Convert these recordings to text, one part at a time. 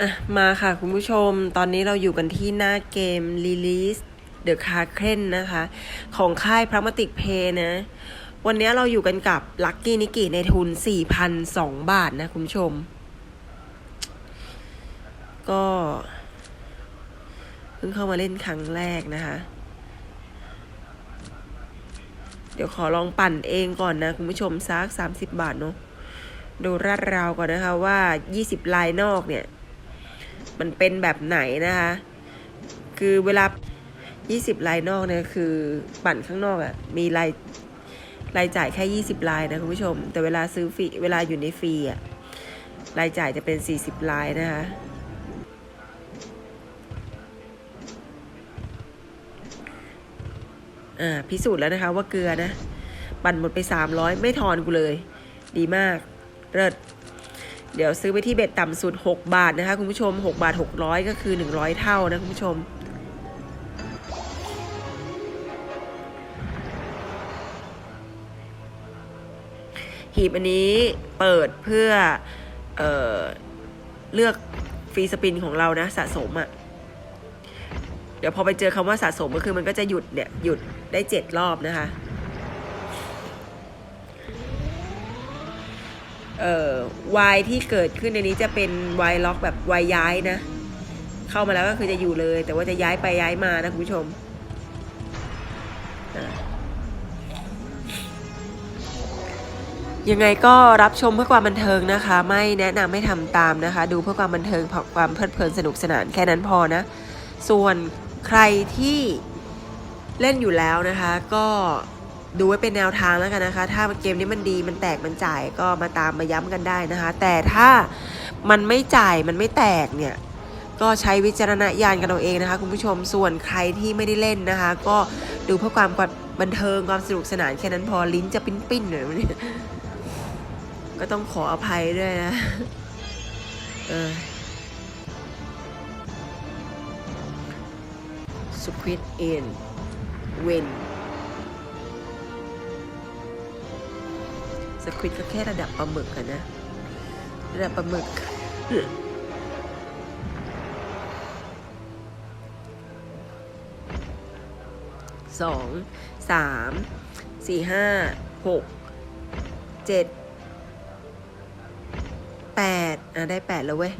อะมาค่ะคุณผู้ชม ตอนนี้เราอยู่กันที่หน้าเกม Release The c a r c r e n นะคะ ของค่ายพระมติกเพนะ วันนี้เราอยู่กันกับ Lucky n i k i ในทุน 4,002 บาทนะคุณผู้ชม ก็เพิ่งเข้ามาเล่นครั้งแรกนะคะ เดี๋ยวขอลองปั่นเองก่อนนะคุณผู้ชมซัก 30 บาทเนาะดูราดราวก่อนนะคะว่า 20 ลายนอกเนี่ย มันเป็นแบบไหนนะคะ คือเวลา 20 ลายนอกเนี่ยคือปั่นข้างนอกอะ่ะมีรายรายจ่ายแค่ 20 ลายนะคุณผู้ชม แต่เวลาซื้อฟรีเวลาอยู่ในฟรีอะ่ะรายจ่ายจะเป็น 40 ลายนะคะอ่าพิสูจน์แล้วนะคะว่าเกลือนะ ปั่นหมดไป 300 ไม่ทอนกูเลย ดีมาก เลิศ เดี๋ยวซื้อไปที่เบ็ดต่ำสุด 6 บาทนะคะคุณผู้ชม 6 บาท 600 ก็คือ 100 เท่านะคุณผู้ชม หีบอันนี้เปิดเพื่อเออเลือกฟรีสปินของเรานะสะสมอะ่ะ เดี๋ยวพอไปเจอคำว่าสะสมก็คือมันก็จะหยุดเนี่ย หยุดได้ 7 รอบนะคะ เอ่อ วายที่เกิดขึ้นในนี้จะเป็นวายล็อกแบบวายย้ายนะ เข้ามาแล้วก็คือจะอยู่เลย แต่ว่าจะย้ายไปย้ายมานะคุณผู้ชมยังไงก็รับชมเพื่อความบันเทิงนะคะ ไม่แนะนำให้ทำตามนะคะ ดูเพื่อความบันเทิงเพราะความเพลิดเพลินสนุกสนานแค่นั้นพอนะ ส่วนใครที่เล่นอยู่แล้วนะคะ ก็ ดูไว้เป็นแนวทางแล้วกันนะคะ ถ้าเกมนี้มันดีมันแตกมันจ่ายก็มาตามมาย้ำกันได้นะคะ แต่ถ้ามันไม่จ่ายมันไม่แตกเนี่ยก็ใช้วิจารณญาณกันเอาเองนะคะ คุณผู้ชมส่วนใครที่ไม่ได้เล่นนะคะ ก็ดูเพื่อความบันเทิงความสนุกสนานแค่นั้นพอลิ้นจะปิ้นปิ้นๆหน่อยนี่ก็ต้องขออภัยด้วยนะเออ Squid in win สควิดก็แค่ระดับปลาหมึกอะนะ ระดับปลาหมึก สอง สาม สี่ห้า หก เจ็ด แปด อะ ได้แปดแล้วเว้ย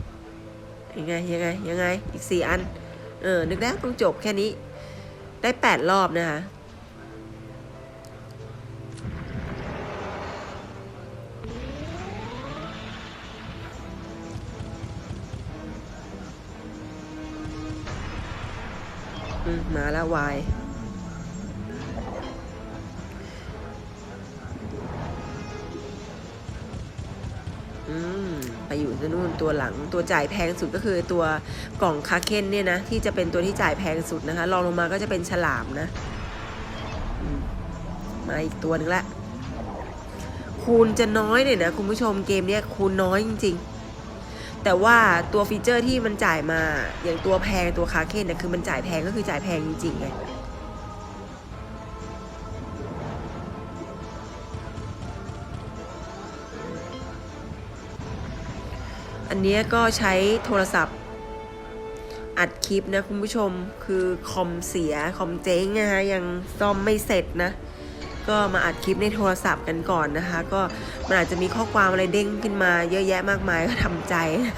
ยังไง ยังไง ยังไง อีกสี่อัน เออ นึกแล้ต้องจบแค่นี้ ได้แปดรอบนะคะ มมาแล้ววายอืมไปอยู่ที่นู่นตัวหลังตัวจ่ายแพงสุดก็คือตัวกล่องคาเคนเนี่ยนะ ที่จะเป็นตัวที่จ่ายแพงสุดนะคะรองลงมาก็จะเป็นฉลามนะมมาอีกตัวนึงละคูณจะน้อยเนี่ยนะ คุณผู้ชมเกมเนี้ยคูณน้อยจริงๆ แต่ว่าตัวฟีเจอร์ที่มันจ่ายมาอย่างตัวแพงตัวคาเคนเนี่ยคือมันจ่ายแพงก็คือจ่ายแพงจริงๆไงอันเนี้ยก็ใช้โทรศัพท์อัดคลิปนะคุณผู้ชมคือคอมเสียคอมเจ๊งนะคะยังซ่อมไม่เสร็จนะ ก็มาอัดคลิปในโทรศัพท์กันก่อนนะคะ ก็มันอาจจะมีข้อความอะไรเด้งขึ้นมา เยอะแยะมากมายก็ทำใจนะ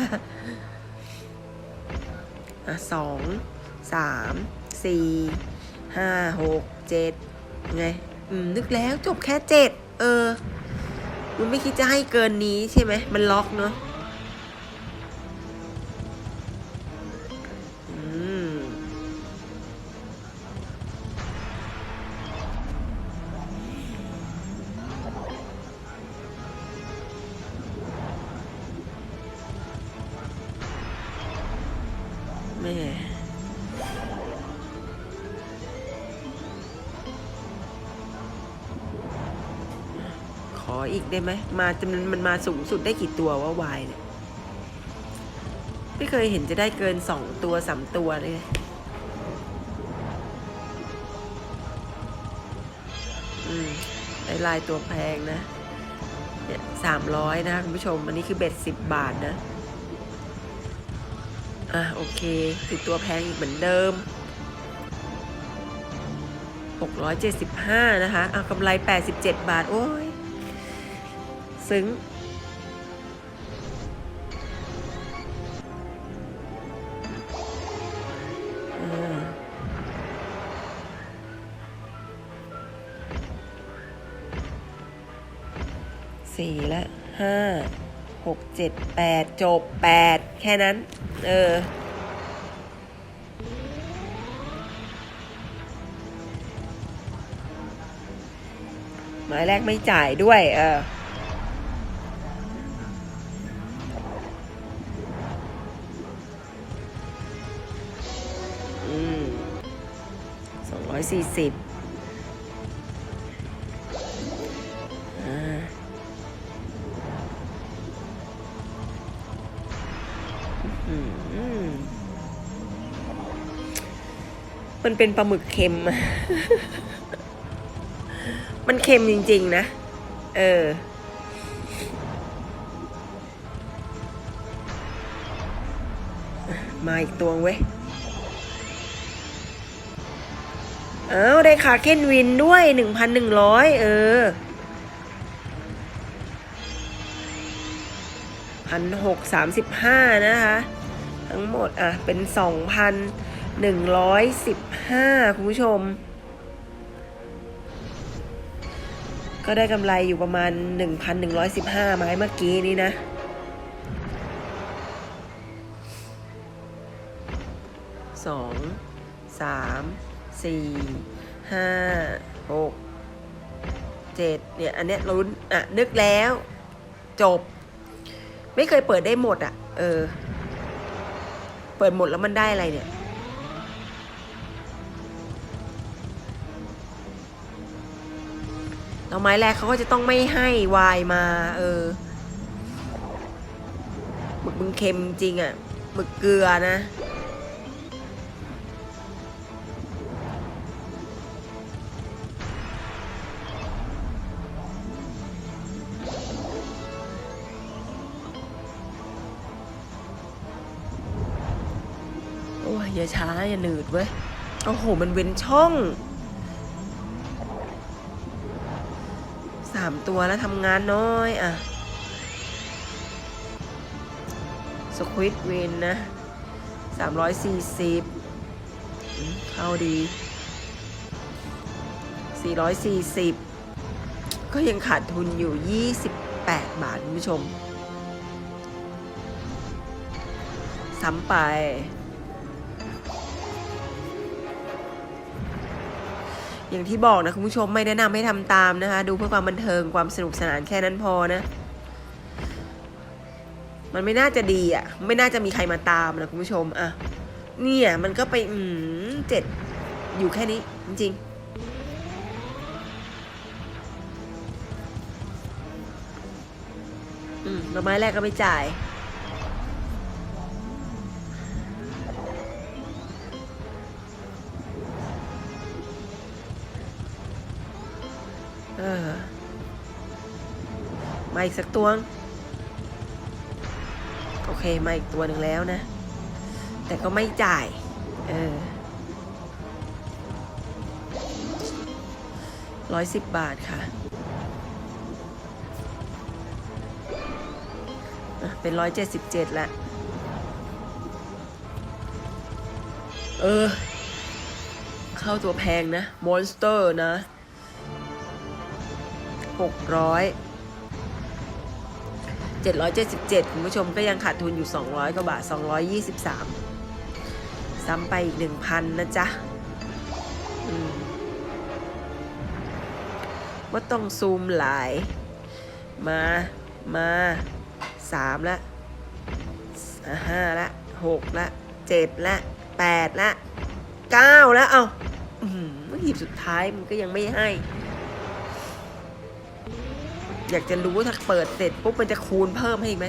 อะสองสามสี่ห้าหกเจ็ดไงอืมนึกแล้วจบแค่เจ็ดเออ มันไม่คิดจะให้เกินนี้ใช่ไหม มันล็อกเนาะ แม่ขออีกได้ไหมมาจำนวนมันมาสูงสุดได้กี่ตัวว่าวายเนี่ยไม่เคยเห็นจะได้เกินสองตัวสามตัวเลยอืมได้ลายตัวแพงนะเนี่ยสามร้อยนะคะคุณผู้ชม อันนี้คือเบ็ดสิบบาทนะ อะโอเค ติดตัวแพงอีกเหมือนเดิม 675 นะคะเอากำไร 87 บาท โอ้ย ซึ้งสี่ละห้าหกเจ็ดแปดจบแปดแค่นั้น เออ หมายแรกไม่จ่ายด้วย เออสองร้อยสี่สิบ มันเป็นปลาหมึกเค็ม มันเค็มจริง ๆ นะ เออ มาอีกตัวเว้ยเอ้าได้คาเคนวินด้วย1,100เออพันหกสามสิบห้านะคะ ทั้งหมดอะ เป็นสองพัน หนึ่งร้อยสิบห้าคุณผู้ชม ก็ได้กำไรอยู่ประมาณ1,115ไม้เมื่อกี้นี้นะสองสามสี่ห้าหกเจ็ดเนี่ย อันเนี้ยลุ้นอะ นึกแล้ว จบ ไม่เคยเปิดได้หมดอะ เออ เปิดหมดแล้วมันได้อะไรเนี่ย แล้วไม้แรกเขาก็จะต้องไม่ให้วายมา เออหมึกมึงเค็มจริงอะ่ะหมึกเกลือนะ โอ้ยอย่าช้าอย่าหนืดเว้ย โอ้โห มันเว้นช่องามตัวแล้วทำงานน้อยอะสควิตวินนะสามร้อยสี่สิบเข้าดีสี่ร้อยสี่สิบก็ยังขาดทุนอยู่ยี่สิบแปดบาทคุณผู้ชมซ้ำไป อย่างที่บอกนะคุณผู้ชมไม่แนะนำให้ทำตามนะคะ ดูเพื่อความบันเทิงความสนุกสนานแค่นั้นพอนะ มันไม่น่าจะดีอะ ไม่น่าจะมีใครมาตามนะคุณผู้ชมอะเนี่ยมันก็ไปอืมเจ็ดอยู่แค่นี้จริงอืมแล้วไม้แรกก็ไม่จ่าย เออ มาอีกสักตัวโอเค มาอีกตัวหนึ่งแล้วนะ แต่ก็ไม่จ่าย เออร้อยสิบบาทค่ะ เป็นร้อยเจ็ดสิบเจ็ดละ เออ เข้าตัวแพงนะ มอนสเตอร์นะ หกร้อยเจ็ดร้อยเจ็ดสิบเจ็ดคุณผู้ชมก็ยังขาดทุนอยู่สองร้อยกว่าบาทสองร้อยยี่สิบสามซ้ำไปอีกหนึ่งพันนะจ๊ะว่าต้องซูมหลาย มา มาสามละอะห้าละหกละเจ็ดละแปดละเก้าละ เอาอืมหีบสุดท้ายมันก็ยังไม่ให้ อยากจะรู้ว่าถ้าเปิดเสร็จปุ๊บมันจะคูณเพิ่มให้อีกไหม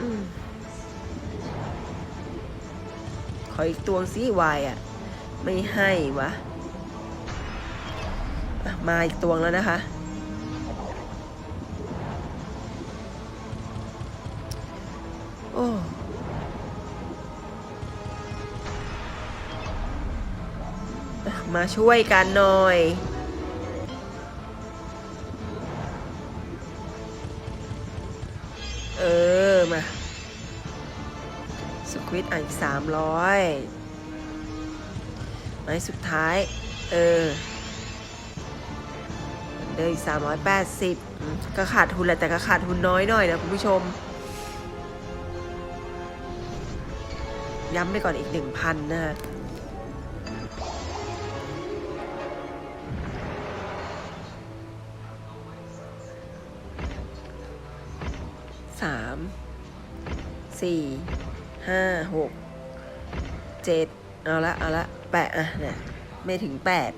อืมออีกตัวสิวายอะ ไม่ให้วะ มาอีกตัวแล้วนะคะ มาช่วยกันหน่อย เออ มาสควิตอะอีกสามร้อยไม้สุดท้าย เออ เดินอีกสามร้อยแปดสิบก็ขาดทุนแหละแต่ก็ขาดทุนน้อยหน่อยนะคุณผู้ชม ย้ำไปก่อนอีกหนึ่งพันนะฮะสามสี่ห้าหกเจ็ดเอาละ เอาละแปดอะเนี่ยไม่ถึงแปด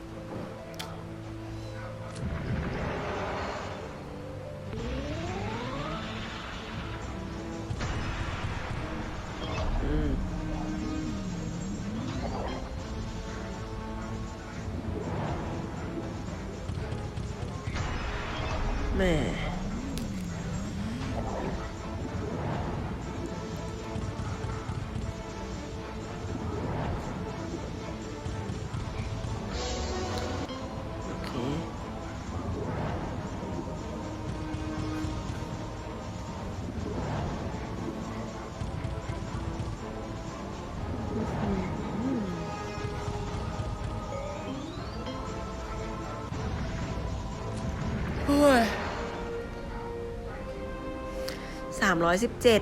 แามร้อยสิบเจ็ด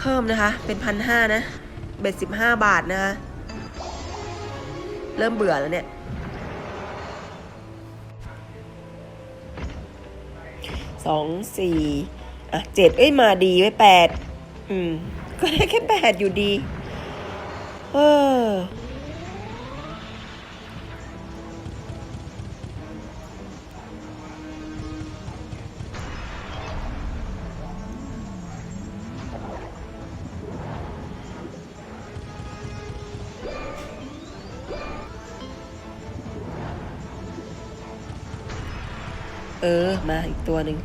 เพิ่มนะคะ เป็นพันห้านะ เบ็ดสิบห้าบาทนะคะ เริ่มเบื่อแล้วเนี่ย สองสี่อะเจ็ดเอ้ย มาดีไว้แปด อืม ก็ได้แค่แปดอยู่ดี เออ ออมาอีกตัวหนึ่ง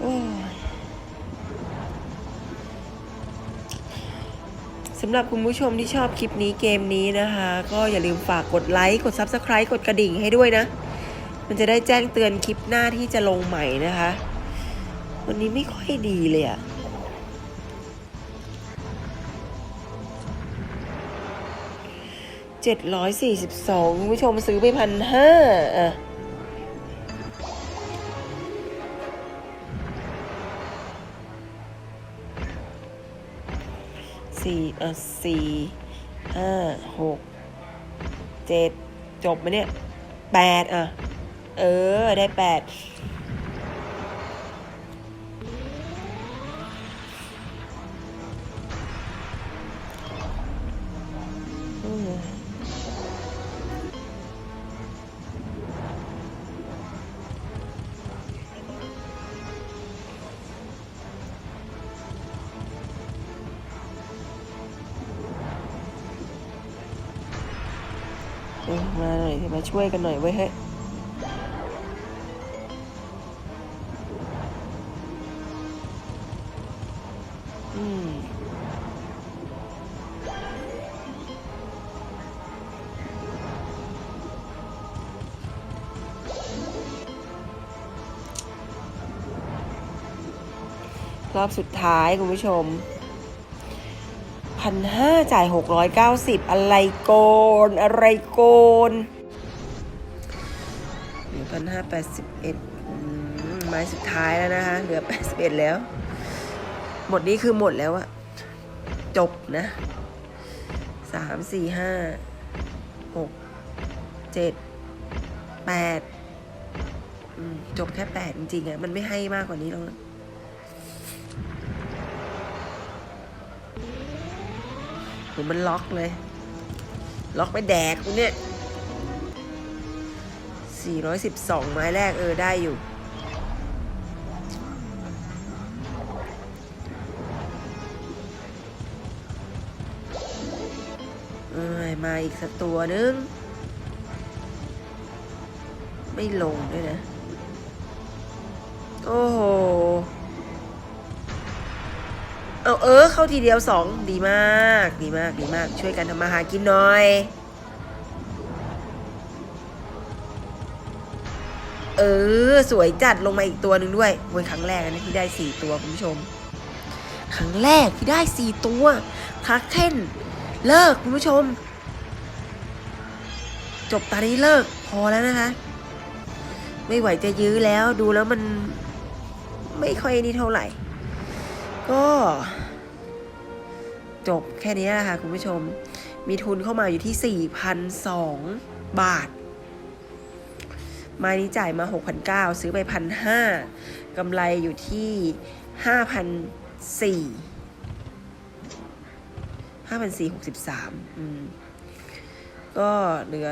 โอ้ยสำหรับคุณผู้ชมที่ชอบคลิปนี้เกมนี้นะคะ ก็อย่าลืมฝากกดไลค์ กด Subscribe กดกระดิ่งให้ด้วยนะ มันจะได้แจ้งเตือนคลิปหน้าที่จะลงใหม่นะคะ วันนี้ไม่ค่อยดีเลยอะ เจ็ดร้อยสี่สิบสองคุณผู้ชมซื้อไปพันห้าอะสี่อะสี่ห้าหกเจ็ดจบไหมเนี่ยแปดอะ เออ ได้แปด มาหน่อยมาช่วยกันหน่อยเว้ยเฮ้อืมรอบสุดท้ายคุณผู้ชม พันห้าจ่ายหกร้อยเก้าสิบอะไรโกน อะไรโกนหนึ่งพันห้าแปดสิบเอ็ดไม้สุดท้ายแล้วนะคะ เหลือแปดสิบเอ็ดแล้ว หมดนี้คือหมดแล้วอะจบนะสามสี่ห้าหกเจ็ดแปดจบแค่แปดจริงๆอะมันไม่ให้มากกว่านี้หรอกนะ หรือมันล็อกเลย ล็อกไปแดกกูเนี่ย 412 ไม้แรกเออได้อยู่ เอ้ยมาอีกสักตัวนึง ไม่ลงด้วยนะ โอ้โห เอาเออเข้าทีเดียวสองดีมาก ดีมากดีมาก ช่วยกันทำมาหากินหน่อย เออ สวยจัดลงมาอีกตัวหนึ่งด้วยว้ยครั้งแรกนะที่ได้สี่ตัวคุณผู้ชม ครั้งแรกที่ได้สี่ตัวคักเทนเลิกคุณผู้ชม จบตอนนี้เลิกพอแล้วนะคะ ไม่ไหวจะยื้อแล้วดูแล้วมันไม่ค่อยนี่เท่าไหร่ ก็จบแค่นี้แหละค่ะคุณผู้ชม มีทุนเข้ามาอยู่ที่ 4,002 บาท ไม้นี้จ่ายมา 6,900 ซื้อไป 1,500กำไรอยู่ที่ 5,400 5,463อืมก็เหลือ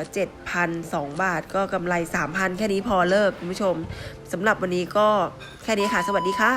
7,002 บาท ก็กำไร 3,000 แค่นี้พอเลิกคุณผู้ชมสำหรับวันนี้ก็แค่นี้ค่ะ สวัสดีค่ะ